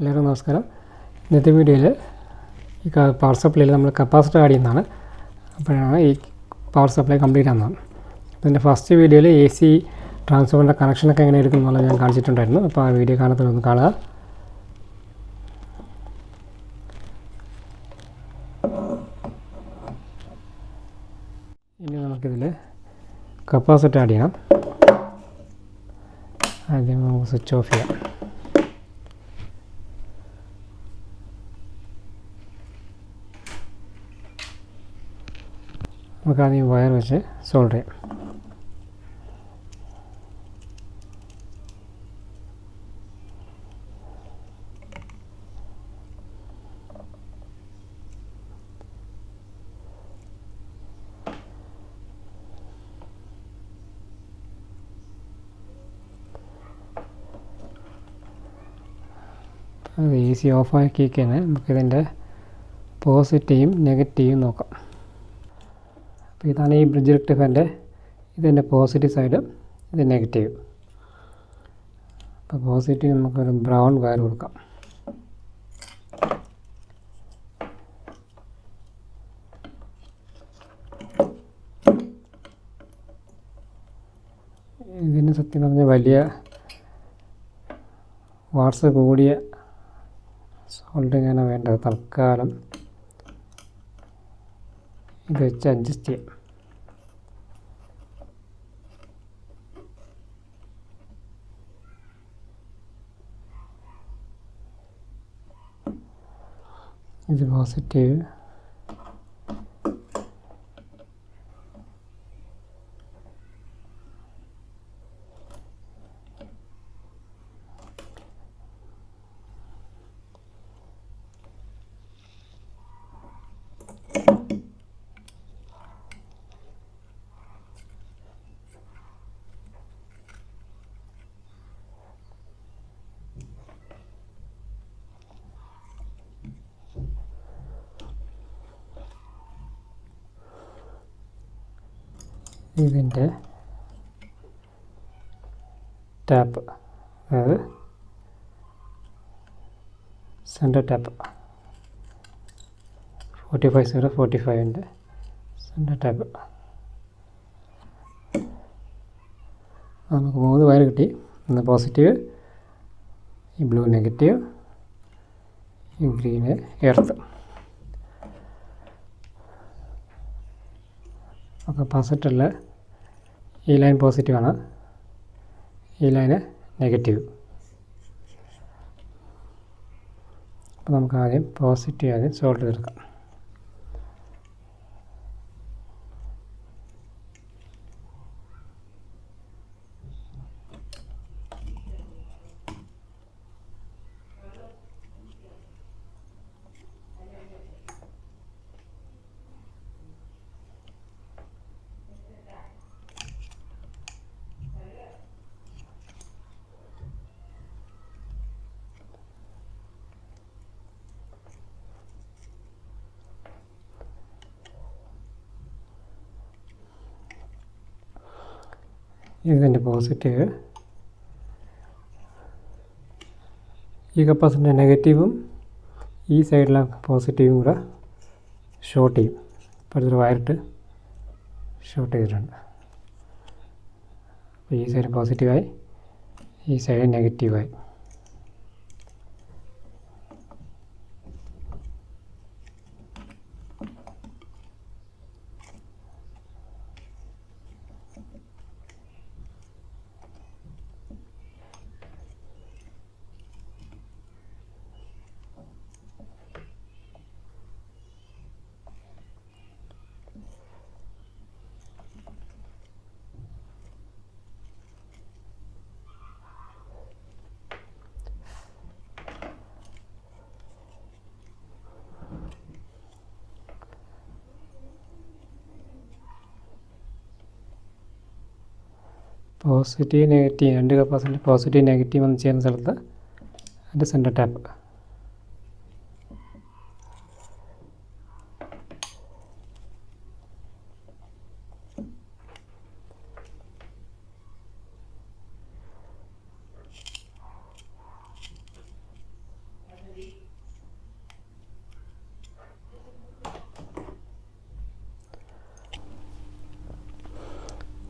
എല്ലാവർക്കും നമസ്കാരം. ഇന്നത്തെ വീഡിയോയിൽ ഈ പവർ സപ്ലൈയിൽ നമ്മൾ കപ്പാസിറ്റർ ആഡ് ചെയ്യുന്നതാണ്. അപ്പോഴാണ് ഈ പവർ സപ്ലൈ കംപ്ലീറ്റ് ആകുന്നത് ഇതിന്റെ ഫസ്റ്റ് വീഡിയോയിൽ എ സി ട്രാൻസ്ഫോമറിന്റെ കണക്ഷനൊക്കെ എങ്ങനെ എടുക്കും എന്നുള്ളത് ഞാൻ കാണിച്ചിട്ടുണ്ടായിരുന്നു. അപ്പോൾ ആ വീഡിയോ കാണാത്തതൊന്ന് കാണുക. ഇനി നമുക്കിതിൽ കപ്പാസിറ്റർ ആഡ് ചെയ്യണം. ആദ്യം നമുക്ക് സ്വിച്ച് ഓഫ് ചെയ്യാം. നമുക്ക് ആദ്യം വയർ വെച്ച് സോൾഡർ ചെയ്യാം. അത് എ സി ഓഫാക്കി തന്നെ നമുക്കിതിന്റെ പോസിറ്റീവും നെഗറ്റീവും നോക്കാം. അപ്പോൾ ഇതാണ് ഈ ബ്രിഡ്ജ് റെക്ടിഫയറിന്റെ ഇതിന്റെ പോസിറ്റീവ് സൈഡ് ഇത് നെഗറ്റീവ്. അപ്പോൾ പോസിറ്റീവ് നമുക്കൊരു ബ്രൗൺ വയർ കൊടുക്കാം. ഇതിന് സത്യം പറഞ്ഞാൽ വലിയ വാട്സ് കൂടിയ സോൾഡിങ്ങാണ് വേണ്ടത് തൽക്കാലം. ഇത് വെച്ച് അഡ്ജസ്റ്റ് ചെയ്യാം ഇത് പോസിറ്റീവ് ഇതിന്റെ ടാപ്പ് അതായത് centre tap. Forty five zero forty ഫൈവിന്റെ centre tap. നമുക്ക് മൂന്ന് വയർ കിട്ടി. ഒന്ന് പോസിറ്റീവ് ഈ ബ്ലൂ നെഗറ്റീവ് ഈ ഗ്രീന് എർത്ത്. അപ്പോൾ കപ്പാസിറ്ററിൽ ഈ ലൈൻ പോസിറ്റീവ് ആണ്. ഈ ലൈന് നെഗറ്റീവ്. അപ്പോൾ നമുക്ക് ആദ്യം പോസിറ്റീവ് ആദ്യം സോൾവ് ചെയ്തെടുക്കാം ഇതിന്റെ പോസിറ്റീവ്. ഈ കപ്പാസിറ്റിന്റെ നെഗറ്റീവും ഈ സൈഡിലെ പോസിറ്റീവും കൂടെ ഷോർട്ട് ചെയ്യും. ഇപ്പോൾ ഇതൊരു വയറിട്ട് ഷോർട്ട് ചെയ്തിട്ടുണ്ട്. അപ്പോൾ ഈ സൈഡ് പോസിറ്റീവായി ഈ സൈഡ് നെഗറ്റീവായി. പോസിറ്റീവ് നെഗറ്റീവ് രണ്ട് കപ്പാസിറ്റി പോസിറ്റീവ് നെഗറ്റീവ് എന്ന് ചെയ്യുന്ന സ്ഥലത്ത് അതിന്റെ സെന്റർ ടാപ്പ്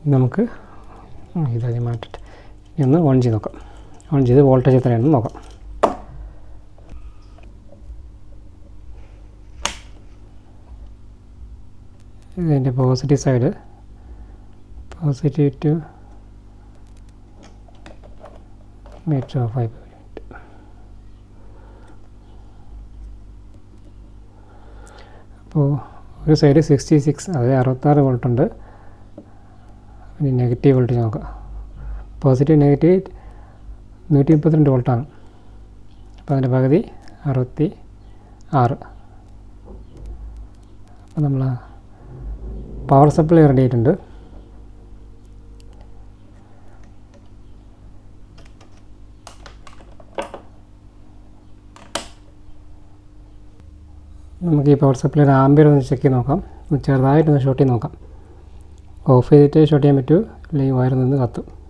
നമുക്ക് ഇതാദ്യം മാറ്റിട്ട് ഇനി ഒന്ന് ഓൺ ചെയ്ത് നോക്കാം. ഓൺ ചെയ്ത് വോൾട്ടേജ് എത്രയാണെന്ന് നോക്കാം. ഇതിന്റെ positive side positive to meter of five അപ്പോൾ ഒരു സൈഡ് സിക്സ്റ്റി സിക്സ് അതായത് അറുപത്താറ് വോൾട്ട് ഉണ്ട്. ഇനി നെഗറ്റീവ് വോൾട്ടേജ് നോക്കാം. പോസിറ്റീവ് നെഗറ്റീവ് നൂറ്റി മുപ്പത്തിരണ്ട് വോൾട്ടാണ് അപ്പോൾ അതിന്റെ പകുതി അറുപത്തി ആറ് അപ്പോൾ നമ്മൾ പവർ സപ്ലൈ റെഡി ആയിട്ടുണ്ട്. നമുക്ക് ഈ പവർ സപ്ലൈയുടെ ആംബിയർ ഒന്ന് ചെക്ക് ചെയ്ത് നോക്കാം. ചെറുതായിട്ടൊന്ന് ഷോട്ട് ചെയ്ത് നോക്കാം. ഓഫ് ചെയ്തിട്ട് ഷോട്ട് ചെയ്യാൻ പറ്റൂ. അല്ലെങ്കിൽ വയർ നിന്ന് കത്തും.